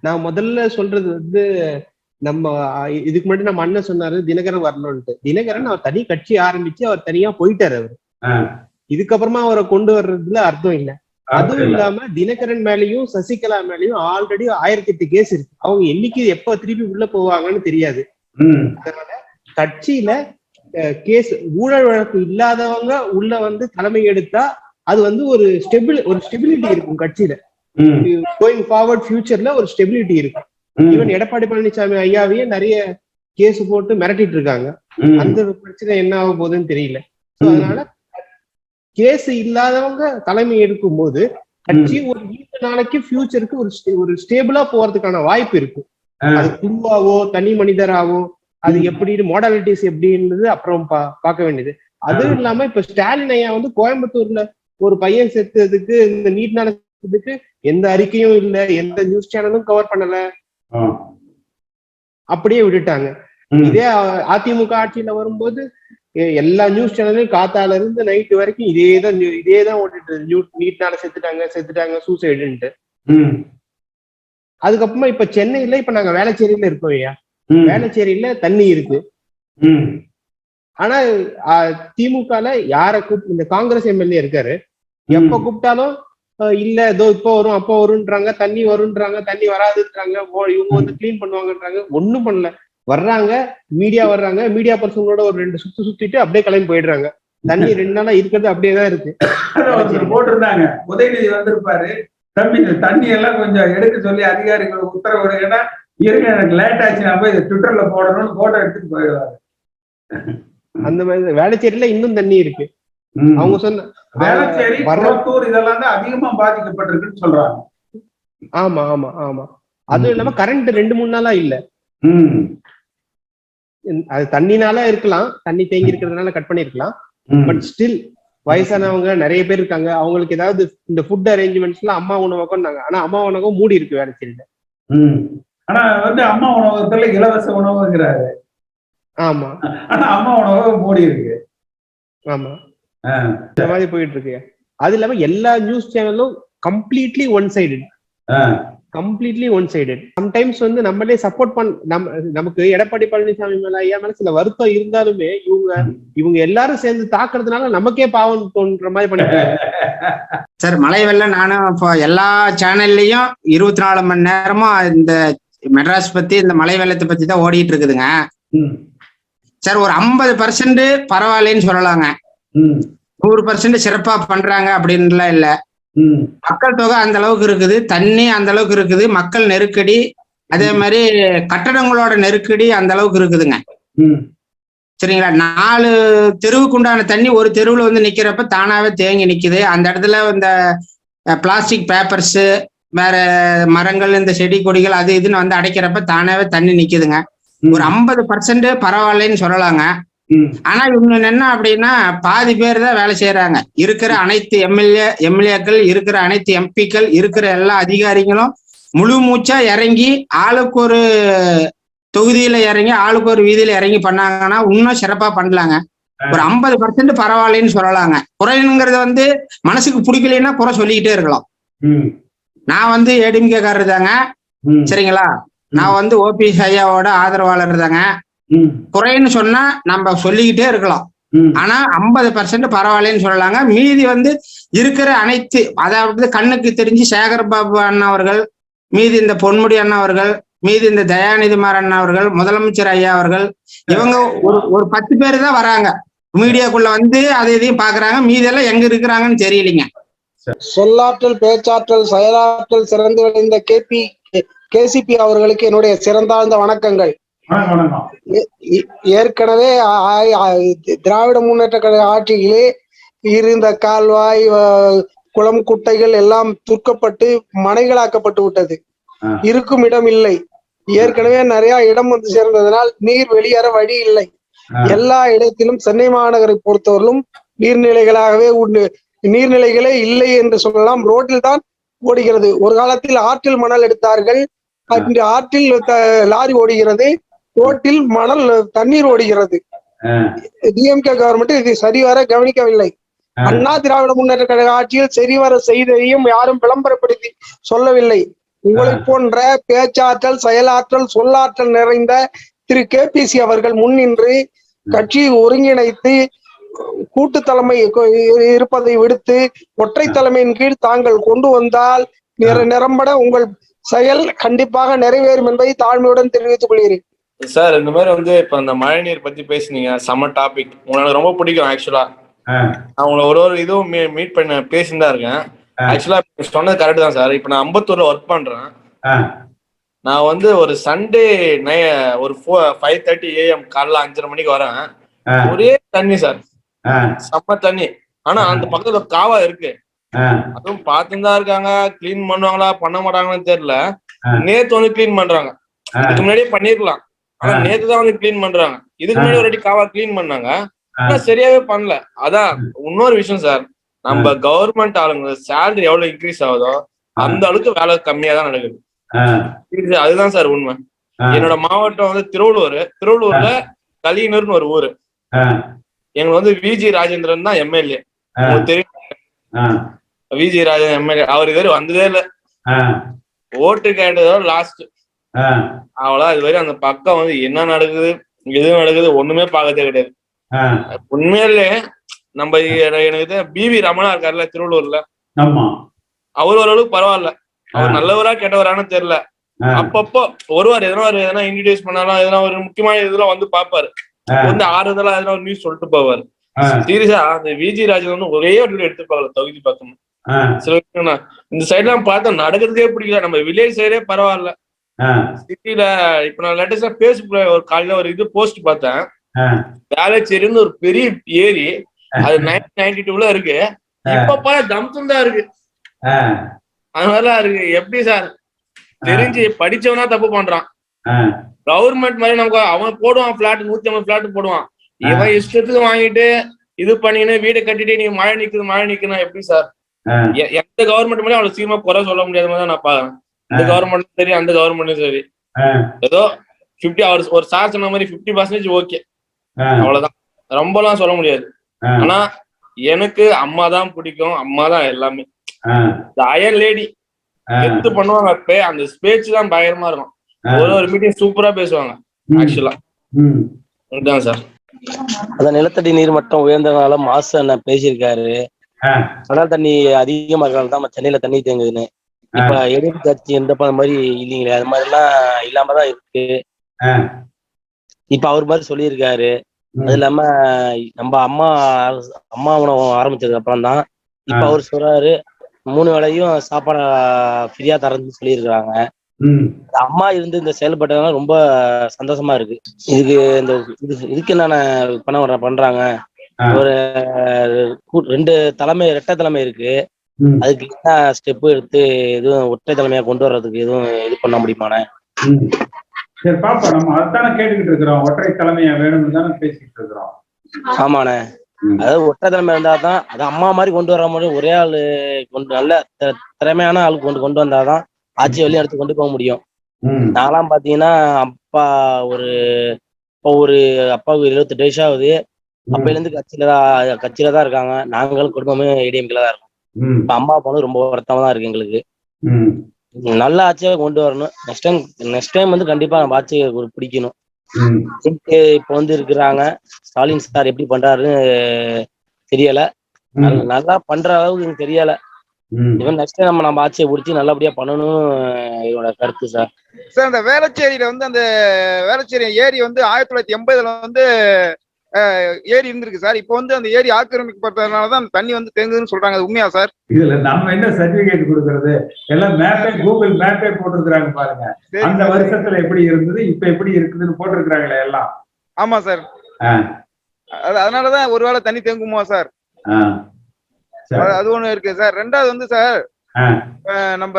நான் முதல்ல சொல்றது வந்து நம்ம இதுக்கு முன்னாடி நம்ம அண்ணன் சொன்னாரு தினகரன் வரணும்ட்டு தினகரன் அவர் தனி கட்சி ஆரம்பிச்சு அவர் தனியா போயிட்டாரு அவர். இதுக்கப்புறமா அவரை கொண்டு வர்றதுல அர்த்தம் இல்ல. அதுவும். இல்லாம தினகரன் மேலயும் சசிகலா மேலயும் ஆல்ரெடி ஆயிரத்தி எட்டு கேஸ் இருக்கு. அவங்க என்னைக்கு எப்ப திருப்பி உள்ள போவாங்கன்னு தெரியாது. கட்சியில கேஸ் ஊழல் வழக்கு இல்லாதவங்க உள்ள வந்து தலைமை எடுத்தா அது வந்து ஒரு ஸ்டெபிள் ஒரு ஸ்டெபிலிட்டி இருக்கும் கட்சியில. கோயிங் ஃபார்வர்ட் ஃபியூச்சர்ல ஒரு ஸ்டெபிலிட்டி இருக்கும் ஈவன் எடப்பாடி பழனிசாமி ஐயாவையே நிறைய கேஸ் போட்டு மிரட்டிட்டு இருக்காங்க. அந்த பிரச்சனை என்ன ஆக போகுதுன்னு தெரியல. அதனால கேஸ் இல்லாதவங்க தலைமை எடுக்கும் போது கட்சி ஒரு நீண்ட நாளைக்கு ஃபியூச்சருக்கு ஒரு ஒரு ஸ்டேபிளா போறதுக்கான வாய்ப்பு இருக்கு. ஆ. அது குழுவாவோ தனி மனிதராவோ அது ம். எப்படி மாடாலிட்டிஸ் எப்படின்றது அப்புறம் பா- பார்க்க வேண்டியது. அதுவும் இல்லாம இப்ப ஸ்டாலின் ஐயா வந்து கோயம்புத்தூர்ல ஒரு பையன் செத்ததுக்கு இந்த நீட் நடந்ததுக்கு எந்த அறிக்கையும் இல்ல எந்த நியூஸ் சேனலும் கவர் பண்ணல. அப்படியே விட்டுட்டாங்க. இதே அதிமுக ஆட்சியில வரும்போது எல்லா நியூஸ் சேனலையும் காத்தால இருந்து நைட் வரைக்கும் இதே தான் இதே தான் ஓட்டிட்டு நீட்னால செத்துட்டாங்க செத்துட்டாங்க சூசைடுன்ட்டு அதுக்கப்புறமா இப்ப சென்னையில இப்ப நாங்க வேளச்சேரியில இருக்கோம் ஐயா. வேளச்சேரியில தண்ணி இருக்கு. ஆனா திமுகல யார கூப் இந்த காங்கிரஸ் எம்எல்ஏ இருக்காரு. எப்ப கூப்பிட்டாலும் இல்ல இதோ இப்போ வரும் அப்போ வரும்ன்றாங்க. தண்ணி வரும்ன்றாங்க. தண்ணி வராதுன்றாங்க. இவங்க வந்து க்ளீன் பண்ணுவாங்கன்றாங்க. ஒண்ணும் பண்ணல. வர்றாங்க. மீடியா வர்றாங்க. மீடியா பர்சனோட ஒரு ரெண்டு சுத்து சுத்திட்டு அப்படியே கிளம்பி போயிடுறாங்க. தண்ணி ரெண்டு நாளா இருக்கிறது அப்படியே தான் இருக்கு. ஒருத்தர் போட்டிருந்தாங்க. உதயநிதி வந்திருப்பாரு. தம்பி இந்த தண்ணி எல்லாம் கொஞ்சம் எடுக்க சொல்லி அதிகாரிகள் உத்தரவிடுங்கன்னா இருங்க எனக்கு லேட் ஆச்சு. நான் போய் ட்விட்டர்ல போடணும்னு போட்டோ எடுத்துட்டு போயிடுவாரு. அந்த மாதிரி வேளச்சேரியில இன்னும் தண்ணி இருக்கு. அவங்க சொன்ன இதெல்லாம் தான் அதிகமா பாதிக்கப்பட்டிருக்குன்னு சொல்றாங்க. ஆமா ஆமா ஆமா. அதுவும் இல்லாம கரண்ட் ரெண்டு மூணு நாளா இல்ல. ம், அது தண்ணினால இருக்கலாம். தண்ணி தேங்கி இருக்கிறதுனால கட் பண்ணிருக்கலாம் பட் ஸ்டில் வயசானவங்க நிறைய பேர் இருக்காங்க. அவங்களுக்கு ஏதாவது இந்த ஃபுட் அரேஞ்ச்மெண்ட்ஸ் எல்லாம் அம்மா உணவகம்னாங்க ஆனா அம்மா உணவகம் மூடி இருக்கு வேளச்சேரியில. ம். ஆனா வந்து அம்மா உணவகத்துல இலவச உணவுங்கிறாரு. ஆமா. ஆனா அம்மா உணவகம் மூடி இருக்கு. ஆமா. இந்த மாதிரி போயிட்டு இருக்கு அது இல்லாம எல்லா நியூஸ் சேனலும் கம்ப்ளீட்லி ஒன் சைடட் ஆ. கம்ப்ளீட்லி ஒன் சைடட் சம்டைம்ஸ் வந்து நம்மளே சப்போர்ட் பண் நம்ம நமக்கு எடப்பாடி பழனிசாமி மேல ஐயா மேல சில வருத்தம் இருந்தாலுமே இவங்க இவங்க எல்லாரும் சேர்ந்து தாக்குறதுனால நமக்கே பாவம் தோன்ற மாதிரி பண்ணிட்டு சார் மழை வெள்ளம் நானும் இப்போ எல்லா சேனல்லையும் இருபத்தி நாலு மணி நேரமும் இந்த மெட்ராஸ் பத்தி இந்த மழை வெள்ளத்தை பத்தி தான் ஓடிட்டு இருக்குதுங்க. ம், சார் ஒரு ஐம்பது பர்சன்ட் பரவாயில்லைன்னு சொல்லலாங்க. நூறு பர்சன்ட் சிறப்பா பண்றாங்க அப்படின்லாம் இல்ல. ம், மக்கள் தொகை அந்த அளவுக்கு இருக்குது தண்ணி அந்த அளவுக்கு இருக்குது மக்கள் நெருக்கடி அதே மாதிரி கட்டடங்களோட நெருக்கடி அந்த அளவுக்கு இருக்குதுங்க. ம், சரிங்களா? நாலு தெருவுக்கு உண்டான தண்ணி ஒரு தெருவுல வந்து நிக்கிறப்ப தானாவே தேங்கி நிக்குது. அந்த இடத்துல இந்த பிளாஸ்டிக் பேப்பர்ஸ் வேற மரங்கள் இந்த செடி கொடிகள் அது இதுன்னு வந்து அடைக்கிறப்ப தானாவே தண்ணி நிக்குதுங்க. ம், ஒரு ஐம்பது பர்சன்ட் பரவாயில்லைன்னு சொல்லலாங்க. ஆனா இவங்க என்ன அப்படின்னா பாதி பேர் தான் வேலை செய்யறாங்க இருக்கிற அனைத்து எம்எல்ஏ எம்எல்ஏக்கள் இருக்கிற அனைத்து எம்பிக்கள் இருக்கிற எல்லா அதிகாரிகளும் முழு மூச்சா இறங்கி ஆளுக்கு ஒரு தொகுதியில இறங்கி ஆளுக்கு ஒரு வீதியில இறங்கி பண்ணாங்கன்னா இன்னும் சிறப்பா பண்ணலாங்க. ஒரு ஐம்பது பர்சன்ட் பரவாயில்லைன்னு சொல்லலாங்க. குறைங்கிறத வந்து மனசுக்கு பிடிக்கலைன்னா குறை சொல்லிக்கிட்டே இருக்கலாம். நான் வந்து ஏடிஎம்கே காரர் தாங்க சரிங்களா? நான் வந்து ஓபிஎஸ் ஐயாவோட ஆதரவாளர் தாங்க குறைன்னு சொன்னா நம்ம சொல்லிக்கிட்டே இருக்கலாம். ஆனா ஐம்பது பர்சன்ட் பரவாயில்லைன்னு சொல்லலாங்க. மீதி வந்து இருக்கிற அனைத்து அதாவது கண்ணுக்கு தெரிஞ்சு சேகர் பாபு அண்ணா அவர்கள் மீதி இந்த பொன்முடி அண்ணா அவர்கள் மீதி இந்த தயாநிதி மாறன் அவர்கள் முதலமைச்சர் ஐயா அவர்கள் இவங்க ஒரு ஒரு பத்து பேர் தான் வராங்க. மீடியாக்குள்ள வந்து அதை இதையும் பாக்குறாங்க. மீதி எல்லாம் எங்க இருக்கிறாங்கன்னு தெரியலைங்க. சொல்லாற்றல் பேச்சாற்றல் செயலாற்றல் சிறந்து விளைந்த கேபி கேசிபி அவர்களுக்கு என்னுடைய சிறந்தாழ்ந்த வணக்கங்கள். ஏற்கனவே திராவிட முன்னேற்ற கழக ஆட்சியிலே இருந்த கால்வாய் குளம் குட்டைகள் எல்லாம் துர்க்கப்பட்டு மனைகளாக்கப்பட்டு விட்டது. இருக்கும் இடம் இல்லை. ஏற்கனவே நிறைய இடம் வந்து சேர்ந்ததனால் நீர் வெளியேற வழி இல்லை. எல்லா இடத்திலும் சென்னை மாநகரை பொறுத்தவரையிலும் நீர்நிலைகளாகவே உண்டு நீர்நிலைகளே இல்லை என்று சொல்லலாம். ரோட்டில் தான் ஓடுகிறது. ஒரு காலத்தில் ஆற்றில் மணல் எடுத்தார்கள். ஆற்றில் லாரி ஓடுகிறது. ரோட்டில் மணல் தண்ணீர் ஓடுகிறது. டிஎம்கே கவர்மெண்ட் இது சரிவர கவனிக்கவில்லை. அண்ணா திராவிட முன்னேற்ற கழக ஆட்சியில் சரிவர செய்ததையும் யாரும் விளம்பரப்படுத்தி சொல்லவில்லை. உங்களை போன்ற பேச்சாற்றல் செயலாற்றல் சொல்லாற்றல் நிறைந்த திரு. கே. பி. சி. அவர்கள் முன்னின்று கட்சியை ஒருங்கிணைத்து கூட்டு தலைமை இருப்பதை விடுத்து ஒற்றை தலைமையின் கீழ் தாங்கள் கொண்டு வந்தால் நிற நிறம்பட உங்கள் செயல் கண்டிப்பாக நிறைவேறும் என்பதை தாழ்மையுடன் தெரிவித்துக் கொள்கிறேன். சார் இந்த மாதிரி வந்து இப்ப அந்த மழை நீர் பத்தி பேசுனீங்க செம்ம டாபிக் உங்களுக்கு ரொம்ப பிடிக்கும் ஆக்சுவலா உங்களை ஒரு ஒரு இதுவும் மீட் பண்ண பேசிட்டு தான் இருக்கேன். ஆக்சுவலா சொன்னது கரெக்ட் தான் சார். இப்ப நான் அம்பத்தூர்ல ஒர்க் பண்றேன். நான் வந்து ஒரு சண்டே நை ஒரு ஃபைவ் தேர்ட்டி ஏஎம் காலைல அஞ்சரை மணிக்கு வரேன். ஒரே தண்ணி சார். செம்ம தண்ணி. ஆனா அந்த பக்கத்துல காவா இருக்கு. அதுவும் பார்த்துன்னு தான் இருக்காங்க. க்ளீன் பண்ணுவாங்களா பண்ண மாட்டாங்கன்னு தெரியல. நேத்து வந்து க்ளீன் பண்றாங்க. ஆ. இதுக்கு முன்னாடியே பண்ணிருக்கலாம். ஆனா. நேத்து தான் வந்து க்ளீன் பண்றாங்க. இதுக்கு. முன்னாடி ஒரு காவா க்ளீன் பண்ணாங்க. ஆனா சரியாவே பண்ணல. அதான் இன்னொரு விஷயம் சார் நம்ம கவர்மெண்ட் ஆளுங்க சேலரி எவ்வளவு இன்க்ரீஸ் ஆகுதோ அந்த அளவுக்கு வேலை கம்மியா தான் நடக்குது. அதுதான் சார் உண்மை. என்னோட மாவட்டம் வந்து திருவள்ளூர். திருவள்ளூர்ல கலியனூர்னு ஒரு ஊரு. எங்களுக்கு வந்து விஜி ராஜேந்திரன் தான் எம்எல்ஏ. உங்களுக்கு தெரியும். விஜி ராஜேந்திரன் எம்எல்ஏ அவர் இதுவரை வந்ததே இல்ல. ஓட்டு கேட்டதோட லாஸ்ட் ஆ. அவ்வளவு இது வரையும் அந்த பக்கம் வந்து என்ன நடக்குது எது நடக்குது ஒண்ணுமே பார்க்கறதே கிடையாது. உண்மையிலே நம்ம எனக்கு பிவி ரமணா இருக்காருல்ல திருவள்ளூர்ல அவர் ஓரளவுக்கு பரவாயில்ல அவர். நல்லவரா கெட்டவரான்னு தெரியல. அப்பப்போ ஒருவார் எதனா ஒரு எதனா இன்ட்ரடியூஸ் பண்ணாலும் எதனா ஒரு முக்கியமான இதெல்லாம் வந்து பாப்பாரு. வந்து ஆறுதலா எதனா ஒரு நியூஸ் சொல்லிட்டு போவாரு. சீரியஸா அந்த விஜி ராஜன் வந்து ஒரே ஒரு எடுத்து பார்க்கல தொகுதி பக்கம் ஆ. சில இந்த சைட்லாம் பார்த்தா நடக்கிறதுக்கே பிடிக்கல நம்ம வில்லேஜ் சைடே பரவாயில்ல. சிட்டில இப்ப நான் லேட்டஸ்டா பேஸ்புக்ல ஒரு காலையில ஒரு இது போஸ்ட் பார்த்தேன். வேலைச்சேரின்னு ஒரு பெரிய ஏரி. அது நைன்டீன் நைன்டி டூல இருக்கு. இப்ப பாரு தம்சம் தான் இருக்கு. அது மாதிரிலாம் இருக்கு. எப்படி சார்? தெரிஞ்சு படிச்சவனா தப்பு பண்றான். கவர்மெண்ட் மாதிரி நமக்கு அவன் போடுவான் பிளாட் நூத்தி ஐம்பது பிளாட் போடுவான். இவன் இஷ்டத்துக்கு வாங்கிட்டு இது பண்ணின்னு வீடு கட்டிட்டு நீ மழை நிக்குது மழை நிக்குதுன்னா எப்படி சார்? எந்த கவர்மெண்ட் மேலே அவ்வளவு சீக்கிரமா குறை சொல்ல முடியாத மாதிரி நான் பாக்குறேன் இந்த கவர்மெண்ட் சரி அந்த கவர்மெண்ட்டும் சரி. ஏதோ பிப்டி அவர் ஒரு சார் சொன்ன மாதிரி பிப்டி பர்சன்டேஜ் ஓகே. அவ்வளவுதான் ரொம்பலாம் சொல்ல முடியாது. ஆனா எனக்கு அம்மா தான் பிடிக்கும் அம்மா தான் எல்லாமே அயன் லேடி ஆ. எடுத்து பண்ணுவாங்க பே அந்த ஸ்பேச் தான் பயங்கரமா இருக்கும். ஒரு ஒரு மீட்டிங் சூப்பரா பேசுவாங்க. ஆக்சுவலா. இதுதான் சார் அந்த நிலத்தடி நீர் மட்டம் உயர்ந்தனால மாசு அண்ணன் பேசியிருக்காரு. கடல் தண்ணி அதிகமா இருக்கனால தான் சென்னையில தண்ணி தேங்குதுன்னு இப்ப எதிர்கட்சி எந்த ப- மாதிரி இல்லைங்களே அது மாதிரி எல்லாம் இல்லாம தான் இருக்கு. இப்ப அவர் மாதிரி சொல்லியிருக்காரு. அது இல்லாம நம்ம அம்மா அம்மா உணவு ஆரம்பிச்சதுக்கு அப்புறம் தான் இப்ப. அவர் சொல்றாரு மூணு வேளையும் சாப்பாடு ஃப்ரீயா தரேன்னு சொல்லியிருக்கிறாங்க அம்மா இருந்து இந்த செயல்பட்டதுனால ரொம்ப சந்தோஷமா இருக்கு இதுக்கு இந்த இதுக்கு இதுக்கு என்னென்ன பண்ண பண்றாங்க. ஒரு ரெண்டு தலைமை இரட்டை தலைமை இருக்கு. அதுக்கு என்ன ஸ்டெப் எடுத்து எதுவும் ஒற்றை தலைமையா கொண்டு வர்றதுக்கு எதுவும் இது பண்ண முடியுமாண்ணே. சரி பாப்போம் நம்ம அதுதானே கேட்டுக்கிட்டு இருக்கிறோம். ஒற்றை தலைமையா வேணும்னு தானே பேசிக்கிட்டு இருக்கிறோம். ஆமாண்ணே. அதாவது ஒற்றை தலைமை இருந்தா தான் அது அம்மா மாதிரி கொண்டு வர மாதிரி ஒரே ஆளு கொண்டு நல்ல திறமையான ஆள் கொண்டு கொண்டு வந்தாதான் ஆட்சி வழி எடுத்து கொண்டு போக முடியும். நான்லாம் பாத்தீங்கன்னா அப்பா ஒரு இப்போ ஒரு அப்பாவுக்கு இருபத்தெட்டு வயசு ஆகுது. அப்பையில இருந்து கட்சியில தான் கட்சியில தான் இருக்காங்க. நாங்களும் குடும்பமே ஏடிஎம்கில தான் இருக்கோம். இப்ப அம்மா போனது ரொம்ப வருத்தமா தான் இருக்கு எங்களுக்கு. ம். நல்ல ஆட்சியா கொண்டு வரணும். நெக்ஸ்ட் டைம் நெக்ஸ்ட் டைம் வந்து கண்டிப்பா நம்ம ஆட்சியை ஒரு பிடிக்கணும். இப்போ வந்து இருக்கிறாங்க? ஸ்டாலின் சார் எப்படி பண்றாருன்னு தெரியல. நல்ல- பண்ற அளவுக்கு எனக்கு தெரியல. இவன் நெக்ஸ்ட் டைம் நம்ம நம்ம ஆட்சியை பிடிச்சி நல்லபடியா பண்ணணும் என்னோட கருத்து சார். சார் அந்த வேளச்சேரியில வந்து அந்த வேளச்சேரி ஏரி வந்து ஆயிரத்தி தொள்ளாயிரத்தி எண்பதுல வந்து ஏரி இருந்திருக்கு சார். இப்போ வந்து அந்த ஏரி ஆக்கிரமிக்கப்பட்டதுனால தான் அந்த தண்ணி வந்து தேங்குதுன்னு சொல்றாங்க. அது உண்மையா சார்? இதுல நம்ம என்ன சர்டிபிகேட் கொடுக்கறது? எல்லாம் மேப்பே கூகுள் மேப்பே போட்டிருக்கிறாங்க பாருங்க. அந்த வருஷத்துல எப்படி இருந்தது இப்ப எப்படி இருக்குதுன்னு போட்டிருக்கிறாங்களே எல்லாம். ஆமா சார். அதனாலதான் ஒருவேளை தண்ணி தேங்குமா சார். அது- ஒண்ணு இருக்கு சார். ரெண்டாவது வந்து சார் நம்ம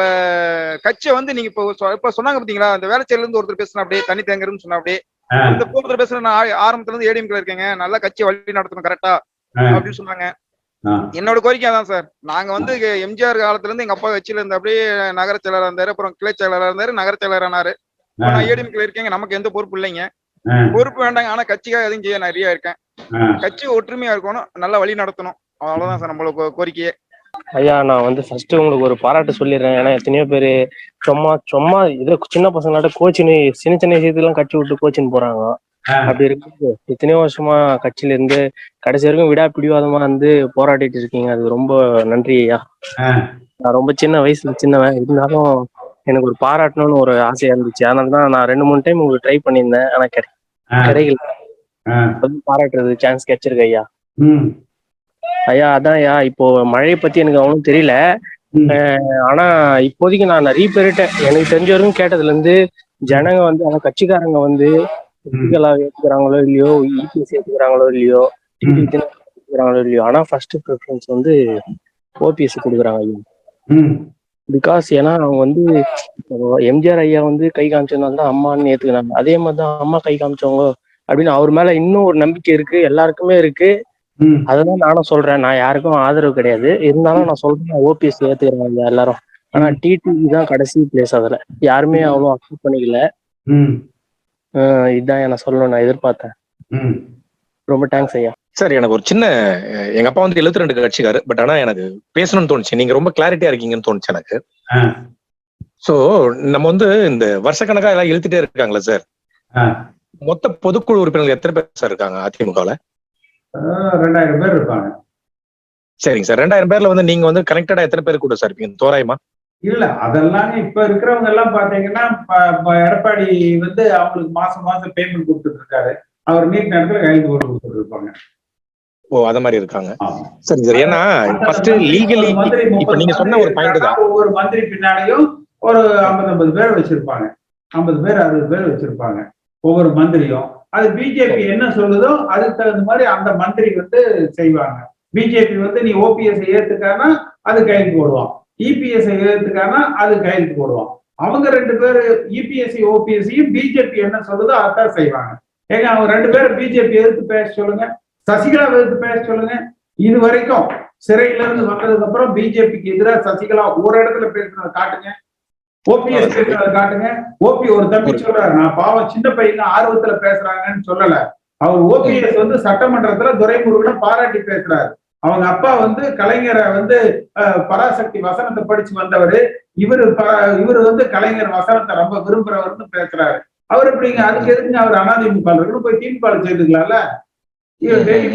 கட்சியை வந்து நீங்க இப்போ இப்ப சொன்னாங்க பாத்தீங்களா? அந்த வேளச்சேரியில இருந்து ஒருத்தர் பேசுனா அப்படியே தண்ணி தேங்குறதுன்னு சொன்னா அப்படியே. இந்த ஒருத்தர் பேசுற நான் ஆரம்பத்துல இருந்து ஏடிஎம்ல இருக்கேங்க. நல்லா கட்சி வழி நடத்தணும் கரெக்டா. அப்படின்னு சொன்னாங்க. என்னோட கோரிக்கை அதான் சார். நாங்க வந்து எம்ஜிஆர் காலத்துல இருந்து எங்க அப்பா கட்சியில இருந்த அப்படியே நகர செயலரா இருந்தாரு அப்புறம் கிளை செயலரா இருந்தாரு நகர செயலர் ஆனாரு. நான் ஏடிஎம்ல இருக்கேங்க. நமக்கு எந்த பொறுப்பு இல்லைங்க. பொறுப்பு வேண்டாங்க. ஆனா கட்சிக்காக எதுவும் செய்ய ரெடியா இருக்கேன். கட்சி ஒற்றுமையா இருக்கணும் நல்லா வழி நடத்தணும். அவ்வளவுதான் சார் நம்மளோட கோ- கோரிக்கையே. ஐயா நான் வந்து ஃபர்ஸ்ட் உங்களுக்கு ஒரு பாராட்டு சொல்லிடுறேன். ஏன்னா எத்தனையோ பேர் சும்மா சும்மா இதோ சின்ன பசங்களாட்ட கோச்சின்னு சின்ன சின்ன விஷயத்துலாம் கட்சி விட்டு கோச்சின்னு போறாங்க. அப்படி இருக்கு எத்தனையோ வருஷமா கட்சியில இருந்து கடைசி வரைக்கும் விடா பிடிவாதமா வந்து போராடிட்டு இருக்கீங்க. அது ரொம்ப நன்றி ஐயா. நான் ரொம்ப சின்ன வயசுல சின்னவன். இருந்தாலும் எனக்கு ஒரு பாராட்டணும்னு ஒரு ஆசையா இருந்துச்சு. அதனால தான் நான் ரெண்டு மூணு டைம் உங்களுக்கு ட்ரை பண்ணியிருந்தேன். ஆனா கிடை-. கிடைக்கல. பாராட்டுறது சான்ஸ் கிடைச்சிருக்கு ஐயா. ஐயா அதான் ஐயா இப்போ மழையை பத்தி எனக்கு அவ்வளவு தெரியல ஆனா இப்போதைக்கு நான் நிறைய பேர்கிட்ட எனக்கு தெரிஞ்ச வரைக்கும் கேட்டதுல இருந்து ஜனங்க வந்து அந்த கட்சிக்காரங்க வந்து பொலிட்டிக்கலா ஏத்துக்கிறாங்களோ இல்லையோ இபிஎஸ் ஏத்துக்கிறாங்களோ இல்லையோ. ஏத்துக்கிறாங்களோ இல்லையோ ஆனா ஃபர்ஸ்ட் ப்ரிஃபரன்ஸ் வந்து ஓபிஎஸ் கொடுக்குறாங்க ஐயா. பிகாஸ் ஏன்னா அவங்க வந்து எம்ஜிஆர் ஐயா வந்து கை காமிச்சதுனால தான் அம்மான்னு ஏத்துக்கிறாங்க அதே மாதிரி தான் அம்மா கை காமிச்சவங்க அப்படின்னு அவர் மேல இன்னும் ஒரு நம்பிக்கை இருக்கு எல்லாருக்குமே இருக்கு. அதுதான் நானும் சொல்றேன். நான் யாருக்கும் ஆதரவு கிடையாது. இருந்தாலும் நான் சொல்றேன் ஓபிஎஸ் ஏத்துக்கிறாங்க எல்லாரும். ஆனா டிடிவி தான் கடைசி பிளேஸ் அதுல. யாருமே அவ்வளவு அக்செப்ட் பண்ணிக்கல. இதான் நான் சொல்லணும் நான் எதிர்பார்த்தேன். ம். ரொம்ப தேங்க்ஸ் ஐயா. சார் எனக்கு ஒரு சின்ன எங்க அப்பா வந்து 72 ரெண்டு கட்சிக்காரு பட் ஆனா எனக்கு பேசணும்னு தோணுச்சு. நீங்க ரொம்ப கிளாரிட்டியா இருக்கீங்கன்னு தோணுச்சு எனக்கு. சோ நம்ம வந்து இந்த வருஷக்கணக்கா எல்லாம் இழுத்துட்டே இருக்காங்களா சார். மொத்த பொதுக்குழு உறுப்பினர்கள் எத்தனை பேர் சார் இருக்காங்க அதிமுகல ஆ, ரெண்டாயிரம் பேர் இருப்பாங்க. சரிங்க சார். ரெண்டாயிரம் பேர்ல வந்து நீங்க வந்து கனெக்டடா எத்தனை பேர் கூட சார் இருப்பீங்க? தோராயமா? இல்ல அதெல்லாம் இப்ப இருக்கிறவங்க எல்லாம் பாத்தீங்கன்னா எடப்பாடி வந்து அவங்களுக்கு மாசம் மாசம் பேமெண்ட் கொடுத்துட்டு இருக்காரு. அவர் நீட் நேரத்துல கைது போட்டு கொடுத்துட்டு இருப்பாங்க. ஓ அத மாதிரி இருக்காங்க. சரிங்க சார் ஏன்னா ஃபர்ஸ்ட் லீகலி இப்ப நீங்க சொன்ன ஒரு பாயிண்ட் தான். ஒவ்வொரு மந்திரி பின்னாடியும் ஒரு ஐம்பது ஐம்பது பேர் வச்சிருப்பாங்க. ஐம்பது பேர் அறுபது பேர் வச்சிருப்பாங்க. ஒவ்வொரு மந்திரியும். அது பிஜேபி என்ன சொல்லுதோ அதுக்கு தகுந்த மாதிரி அந்த மந்திரி வந்து செய்வாங்க. பிஜேபி வந்து நீ ஓபிஎஸ் ஏத்துக்கானா அது கையெழுத்து போடுவான். இபிஎஸ் ஏத்துக்கானா அது கையெழுத்து போடுவான். அவங்க ரெண்டு பேரு இபிஎஸ்சி ஓபிஎஸ்சியும் பிஜேபி என்ன சொல்லுதோ அதான் செய்வாங்க. ஏங்க அவங்க ரெண்டு பேரும் பிஜேபி எதிர்த்து பேச சொல்லுங்க. சசிகலா எதிர்த்து பேச சொல்லுங்க. இது வரைக்கும் சிறையில இருந்து வந்ததுக்கு அப்புறம் பிஜேபிக்கு எதிராக சசிகலா ஒரு இடத்துல பேசுறத காட்டுங்க. ஓபிஎஸ் காட்டுங்க. ஓபி ஒரு தம்பி சொல்றாரு நான் பாவம் சின்ன பையன் ஆர்வத்துல பேசுறாங்கன்னு சொல்லல. அவர் ஓபிஎஸ் வந்து சட்டமன்றத்துல துரைமுருகனை பாராட்டி பேசுறாரு. அவங்க அப்பா வந்து கலைஞரை வந்து பராசக்தி வசனத்தை படிச்சு வந்தவர். இவரு ப- இவரு வந்து கலைஞர் வசனத்தை ரொம்ப விரும்புறவர்னு பேசுறாரு. அவர் எப்படிங்க? அதுக்கு எதுக்குங்க அவர் அனாதிமுக இருக்கணும் போய் திமுக சேர்த்துக்கலாம்ல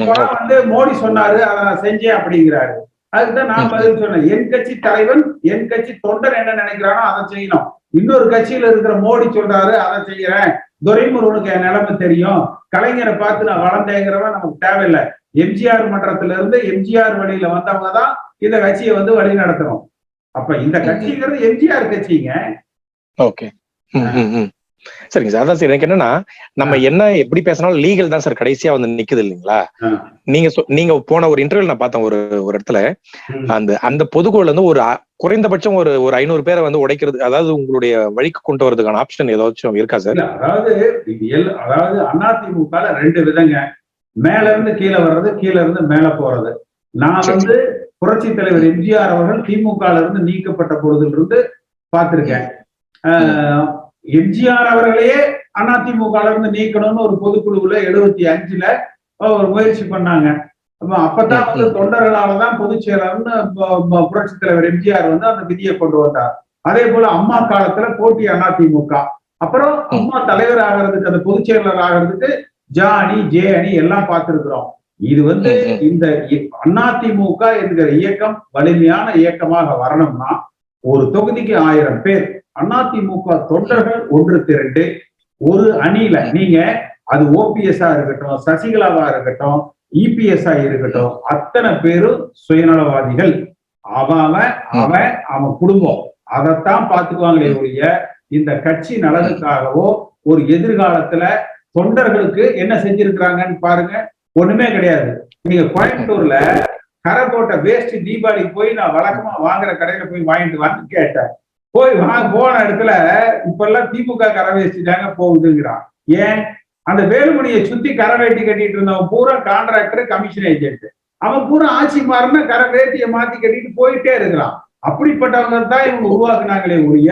போனா வந்து மோடி சொன்னாரு அதை நான் செஞ்சேன் அப்படிங்கிறாரு. அதுக்குதான் நான் பதில் சொன்னேன். என் கட்சி தலைவன் என் கட்சி தொண்டர் என்ன நினைக்கிறானோ அதை செய்யணும். இன்னொரு கட்சியில இருக்கிற மோடி சொல்றாரு அதை செய்யறேன். துரைமுருகனுக்கு என் நிலைமை தெரியும். கலைஞரை பார்த்து நான் வளர்ந்தேங்கிறவன் நமக்கு தேவையில்லை. எம்ஜிஆர் மன்றத்துல இருந்து எம்ஜிஆர் வழியில வந்தவங்க தான் இந்த கட்சியை வந்து வழி நடத்தணும். அப்ப இந்த கட்சிங்கிறது எம்ஜிஆர் கட்சிங்க. ஓகே. சரிங்க சார் அதான் சார் எனக்கு என்னன்னா நம்ம என்ன எப்படி பேசினாலும் லீகல் தான் சார் கடைசியா வந்து நிக்குது இல்லைங்களா. நீங்க நீங்க போன ஒரு இன்டர்வியூ நான் பார்த்தேன் ஒரு ஒரு இடத்துல. அந்த அந்த பொதுக்குழுல இருந்து ஒரு குறைந்தபட்சம் ஒரு ஒரு ஐநூறு பேரை வந்து உடைக்கிறது அதாவது உங்களுடைய வழிக்கு கொண்டு வரதுக்கான ஆப்ஷன் ஏதாச்சும் இருக்கா சார்? அதாவது அதாவது அதிமுக ரெண்டு விதங்க. மேல இருந்து கீழே வர்றது கீழே இருந்து மேல போறது. நான். வந்து புரட்சி தலைவர் எம்ஜிஆர் அவர்கள் திமுக இருந்து நீக்கப்பட்ட பொழுதிலிருந்து பார்த்திருக்கேன். ஆஹ், எம்ஜிஆர் அவர்களையே அதிமுக இருந்து நீக்கணும்னு ஒரு பொதுக்குழுவுல எழுபத்தி அஞ்சுல ஒரு முயற்சி பண்ணாங்க. அப்ப அப்பதான் வந்து தொண்டர்களாலதான் பொதுச் செயலர்னு புரட்சி தலைவர் எம்ஜிஆர் வந்து அந்த விதியை கொண்டு வந்தார். அதே போல அம்மா காலத்துல போட்டி அதிமுக. அப்புறம் அம்மா தலைவர் ஆகிறதுக்கு அந்த பொதுச் செயலர் ஆகிறதுக்கு ஜா அணி ஜே அணி எல்லாம் பார்த்திருக்கிறோம். இது வந்து. இந்த அதிமுக என்கிற இயக்கம் வலிமையான இயக்கமாக வரணும்னா ஒரு தொகுதிக்கு ஆயிரம் பேர் அதிமுக தொண்டர்கள் ஒன்று திரண்டு ஒரு அணியில நீங்க அது ஓபிஎஸ்ஆ இருக்கட்டும் சசிகலாவா இருக்கட்டும் இபிஎஸ்ஆ இருக்கட்டும் அத்தனை பேரும் சுயநலவாதிகள். அவன் அவன் அவன் குடும்பம். அதைத்தான் பாத்துக்குவாங்களே ஒழிய இந்த கட்சி நலனுக்காகவோ ஒரு எதிர்காலத்துல தொண்டர்களுக்கு என்ன செஞ்சிருக்கிறாங்கன்னு பாருங்க. ஒண்ணுமே கிடையாது. நீங்க கோயம்புத்தூர்ல கரை போட்ட வேஸ்ட் தீபாவளிக்கு போய் நான் வழக்கமா வாங்குற கடையில போய் வாங்கிட்டு வந்து கேட்டேன். போய் வாங்க போன இடத்துல இப்ப எல்லாம் திமுக கரை வச்சுட்டாங்க போகுதுங்கிறான். ஏன்? அந்த வேலுமணியை சுத்தி கரை வேட்டி கட்டிட்டு இருந்தவன் பூரா கான்ட்ராக்டர் கமிஷன் ஏஜென்ட் அவன் பூரா ஆட்சி மாறினா கரை வேட்டியை மாத்தி கட்டிட்டு போயிட்டே இருக்கிறான். அப்படிப்பட்டவங்க தான் இவங்க உருவாக்குனாங்களே ஒழிய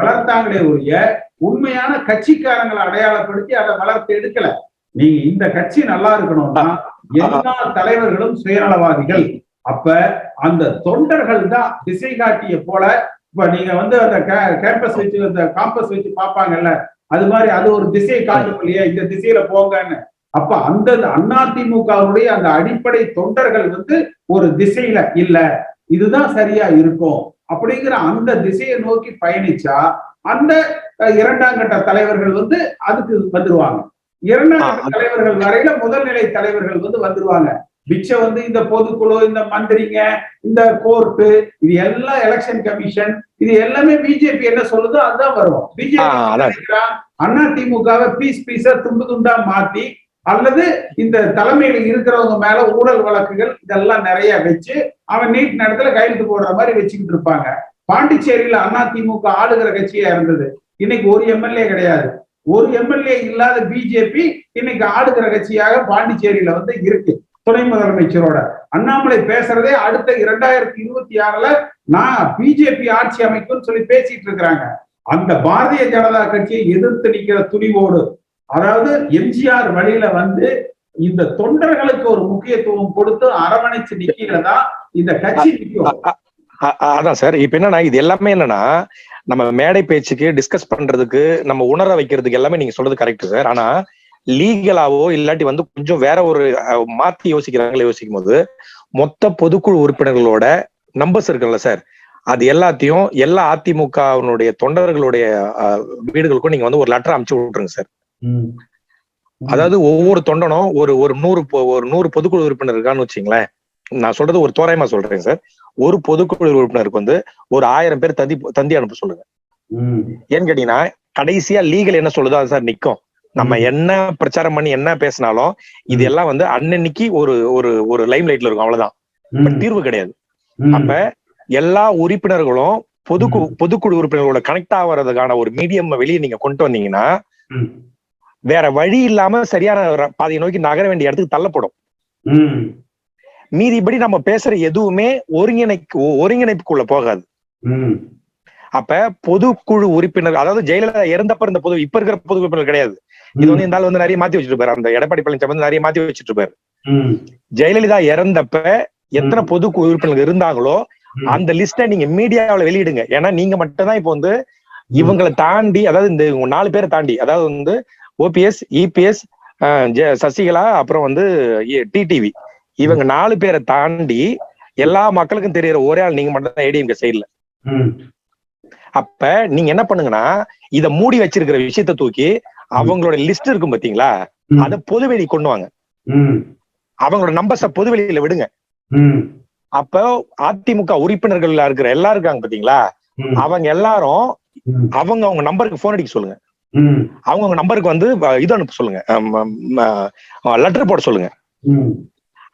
வளர்த்தாங்களே ஒழிய உண்மையான கட்சிக்காரங்களை அடையாளப்படுத்தி அதை வளர்த்து எடுக்கல. நீங்க இந்த கட்சி நல்லா இருக்கணும்னா எல்லா தலைவர்களும் சுயநலவாதிகள். அப்ப அந்த தொண்டர்கள் தான் திசை காட்டிய போல இப்ப நீங்க வந்து அந்த கேம்பஸ் வச்சு அந்த காம்பஸ் வச்சு பார்ப்பாங்கல்ல அது மாதிரி அது ஒரு திசையை காட்டும் இல்லையா இந்த திசையில போங்கன்னு. அப்ப அந்த அதிமுகவுடைய அந்த அடிப்படை தொண்டர்கள் வந்து ஒரு திசையில இல்ல இதுதான் சரியா இருக்கும் அப்படிங்கிற அந்த திசையை நோக்கி பயணிச்சா அந்த இரண்டாம் கட்ட தலைவர்கள் வந்து அதுக்கு வந்துருவாங்க. இரண்டாம் கட்ட தலைவர்கள் வரையில முதல்நிலை தலைவர்கள் வந்து வந்துருவாங்க. பிச்ச வந்து இந்த பொதுக்குழு இந்த மந்திரிங்க இந்த கோர்ட்டு இது எல்லாம் எலெக்ஷன் கமிஷன் இது எல்லாமே பிஜேபி என்ன சொல்லுதோ அதுதான் வரும். அதான். பிஜேபி அண்ணா திமுகவை பீஸ் பீஸா துண்டு துண்டா மாத்தி அல்லது இந்த தலைமையில இருக்கிறவங்க மேல ஊழல் வழக்குகள் இதெல்லாம் நிறைய வச்சு அவன் நீட் நேரத்துல கையெழுத்து போடுற மாதிரி வச்சுக்கிட்டு இருப்பாங்க. பாண்டிச்சேரியில அண்ணா திமுக ஆளுகிற கட்சியா இருந்தது. இன்னைக்கு ஒரு எம்எல்ஏ கிடையாது. ஒரு எம்எல்ஏ இல்லாத பிஜேபி இன்னைக்கு ஆளுகிற கட்சியாக பாண்டிச்சேரியில வந்து இருக்கு. துணை முதலமைச்சரோட. அண்ணாமலை பேசுறதே அடுத்த இரண்டாயிரத்தி இருபத்தி ஆறுல நான் பிஜேபி ஆட்சி அமைக்கும்னு சொல்லி பேசிட்டு இருக்கிறாங்க. அந்த பாரதிய ஜனதா கட்சியை எதிர்த்து நிக்கிற துணிவோடு அதாவது எம்ஜிஆர் வழியில வந்து இந்த தொண்டர்களுக்கு ஒரு முக்கியத்துவம் கொடுத்து அரவணைச்சு நிக்கிறதா இந்த கட்சி நிற்கும் அதான் சார். இப்ப என்னன்னா இது எல்லாமே என்னன்னா நம்ம மேடை பேச்சுக்கு டிஸ்கஸ் பண்றதுக்கு நம்ம உணர வைக்கிறதுக்கு எல்லாமே நீங்க சொல்றது கரெக்ட் சார். ஆனா லீகலாவோ இல்லாட்டி வந்து கொஞ்சம் வேற ஒரு மாத்தி யோசிக்கிறாங்களே யோசிக்கும் போது மொத்த பொதுக்குழு உறுப்பினர்களோட நம்பர்ஸ் இருக்குல்ல சார் அது எல்லாத்தையும் எல்லா அதிமுகவினுடைய தொண்டர்களுடைய வீடுகளுக்கும் நீங்க வந்து ஒரு லெட்டர் அனுப்பிச்சு விட்டுருங்க சார். அதாவது ஒவ்வொரு தொண்டனும் ஒரு ஒரு நூறு ஒரு நூறு பொதுக்குழு உறுப்பினர் இருக்கான்னு வச்சுங்களேன். நான் சொல்றது ஒரு தோராயமா சொல்றேன் சார் ஒரு பொதுக்குழு உறுப்பினருக்கு வந்து ஒரு ஆயிரம் பேர் தந்தி தந்தி அனுப்ப சொல்லுங்க. ஏன்னு கேட்டீங்கன்னா கடைசியா லீகல் என்ன சொல்லுதோ அது சார் நிக்கும். நம்ம என்ன பிரச்சாரம் பண்ணி என்ன பேசினாலும் இது எல்லாம் வந்து அன்னன்னைக்கு ஒரு ஒரு ஒரு லைம் லைட்ல இருக்கும். அவ்வளவுதான். தீர்வு கிடையாது. அப்ப எல்லா உறுப்பினர்களும் பொதுக்கு பொதுக்குழு உறுப்பினர்களோட கனெக்ட் ஆகுறதுக்கான ஒரு மீடியம் வெளியே நீங்க கொண்டு வந்தீங்கன்னா. வேற வழி இல்லாம சரியான பாதையை நோக்கி நகர வேண்டிய இடத்துக்கு தள்ளப்படும். மீதிபடி நம்ம பேசுற எதுவுமே ஒருங்கிணைக்கு ஒருங்கிணைப்புக்குள்ள போகாது. அப்ப பொதுக்குழு உறுப்பினர் அதாவது ஜெயலலிதா இறந்தப்ப இருந்த பொது இப்ப இருக்கிற பொது உறுப்பினர் கிடையாது. இது வந்து இந்த ஆள் வந்து நிறைய மாத்தி வச்சுட்டு இருப்பாரு. அந்த எடப்பாடி பழனிசாமி வந்து நிறைய மாத்தி வச்சுட்டு இருப்பாரு. ஜெயலலிதா இறந்தப்ப எத்தனை பொது உறுப்பினர்கள் இருந்தாங்களோ. அந்த லிஸ்ட நீங்க மீடியாவுல வெளியிடுங்க. ஏன்னா நீங்க மட்டும் தான் இப்போ வந்து இவங்களை தாண்டி அதாவது இந்த நாலு பேரை தாண்டி அதாவது வந்து ஓபிஎஸ் இபிஎஸ் சசிகலா அப்புறம் வந்து டிடிவி இவங்க நாலு பேரை தாண்டி எல்லா மக்களுக்கும் தெரியற ஒரே ஆள் நீங்க மட்டும் தான் ஏடிஎம்கே சைடுல. அப்ப நீங்க என்ன பண்ணுங்கன்னா இத மூடி வச்சிருக்கிற விஷயத்த தூக்கி அவங்களோட லிஸ்ட் இருக்கும் பாத்தீங்களா. அத பொதுவெளி கொண்டு வாங்க. அவங்களோட நம்பர்ஸ பொதுவெளியில விடுங்க. அப்ப அதிமுக உறுப்பினர்கள்ல இருக்கிற எல்லாரும் இருக்காங்க பாத்தீங்களா. அவங்க எல்லாரும். அவங்க அவங்க நம்பருக்கு போன் அடிக்க சொல்லுங்க. அவங்க அவங்க நம்பருக்கு வந்து இது அனுப்ப சொல்லுங்க லெட்டர் போட சொல்லுங்க.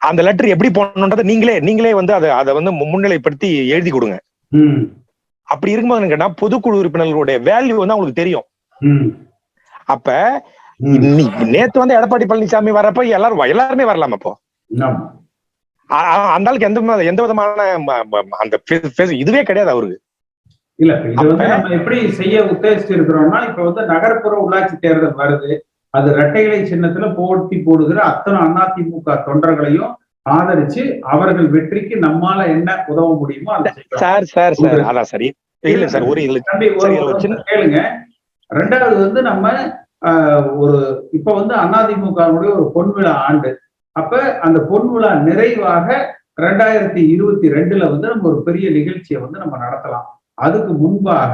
அந்த லெட்டர் எப்படி போடணுன்றதை நீங்களே நீங்களே வந்து அதை அதை வந்து முன்னிலைப்படுத்தி எழுதி கொடுங்க. அப்படி இருக்கும்போது கேட்டா பொதுக்குழு உறுப்பினர்களுடைய வேல்யூ வந்து அவங்களுக்கு தெரியும். அப்ப நேத்து வந்து எடப்பாடி பழனிசாமி வரப்ப எல்லாரும் எல்லாருமே வரலாம் அப்போ அந்த ஆளுக்கு எந்த எந்த விதமான அந்த இதுவே கிடையாது அவருக்கு. இல்ல இது வந்து நம்ம எப்படி செய்ய உத்தேசிச்சு இருக்கிறோம்னா இப்ப வந்து நகர்ப்புற உள்ளாட்சி தேர்தல் வருது. அது இரட்டை இலை சின்னத்துல போட்டி போடுகிற அத்தனை அதிமுக தொண்டர்களையும் ஆதரிச்சு அவர்கள் வெற்றிக்கு நம்மால என்ன உதவ முடியுமோ. சார் சார் சார் அதான் சரி. இல்ல சார் ஒரு கேளுங்க. ரெண்டாவது வந்து நம்ம ஒரு இப்ப வந்து அதிமுகவுடைய ஒரு பொன்விழா ஆண்டு. அப்ப அந்த பொன்விழா நிறைவாக ரெண்டாயிரத்தி இருபத்தி ரெண்டுல வந்து நம்ம ஒரு பெரிய நிகழ்ச்சியை வந்து நம்ம நடத்தலாம். அதுக்கு முன்பாக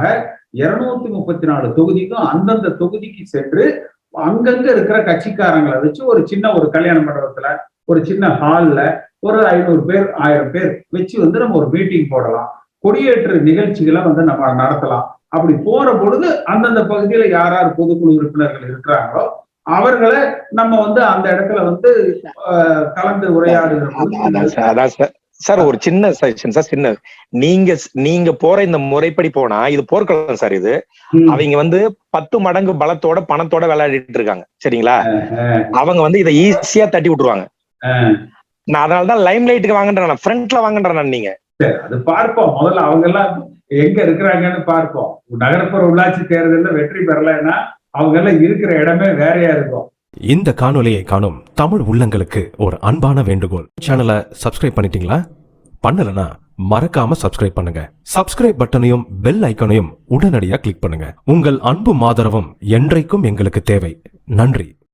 இருநூத்தி முப்பத்தி நாலு தொகுதிக்கும் அந்தந்த தொகுதிக்கு சென்று அங்கங்க இருக்கிற கட்சிக்காரங்களை வச்சு ஒரு சின்ன ஒரு கல்யாண மண்டபத்துல ஒரு சின்ன ஹால்ல ஒரு ஐநூறு பேர் ஆயிரம் பேர் வச்சு வந்து நம்ம ஒரு மீட்டிங் போடலாம். கொடியேற்று நிகழ்ச்சிகளை வந்து நம்ம நடத்தலாம். அப்படி போற பொழுது அந்தந்த பகுதியில யார் யார் பொதுக்குழு உறுப்பினர்கள் இருக்கிறாங்களோ அவர்களை நம்ம வந்து அந்த இடத்துல வந்து கலந்து உரையாடுகிற பொழுது அதான் சார் ஒரு சின்ன சஜஷன் சார் சின்ன நீங்க நீங்க போற இந்த முறைப்படி போனா இது போர்க்களம் சார் இது. அவங்க வந்து பத்து மடங்கு பலத்தோட பணத்தோட விளையாடிட்டு இருக்காங்க. சரிங்களா? அவங்க வந்து இதை ஈஸியா தட்டி விட்டுருவாங்க. நான் அதனாலதான் லைம் லைட்டுக்கு வாங்கன்றேன் ஃப்ரண்ட்ல வாங்கன்றேன் நீங்க. அது பார்ப்போம். முதல்ல அவங்க எல்லாம் எங்க இருக்கிறாங்கன்னு பார்ப்போம். நகர்ப்புற உள்ளாட்சி தேர்தலில் வெற்றி பெறலைன்னா அவங்க எல்லாம் இருக்கிற இடமே வேறையா இருக்கும். இந்த காணொலியை காணும் தமிழ் உள்ளங்களுக்கு ஒரு அன்பான வேண்டுகோள். சேனலை சப்ஸ்கிரைப் பண்ணிட்டீங்களா? பண்ணலனா மறக்காம சப்ஸ்கிரைப் பண்ணுங்க. சப்ஸ்கிரைப் பட்டனையும் பெல் ஐக்கனையும் உடனடியாக கிளிக் பண்ணுங்க. உங்கள் அன்பு மாதரவும் என்றைக்கும் எங்களுக்கு தேவை. நன்றி.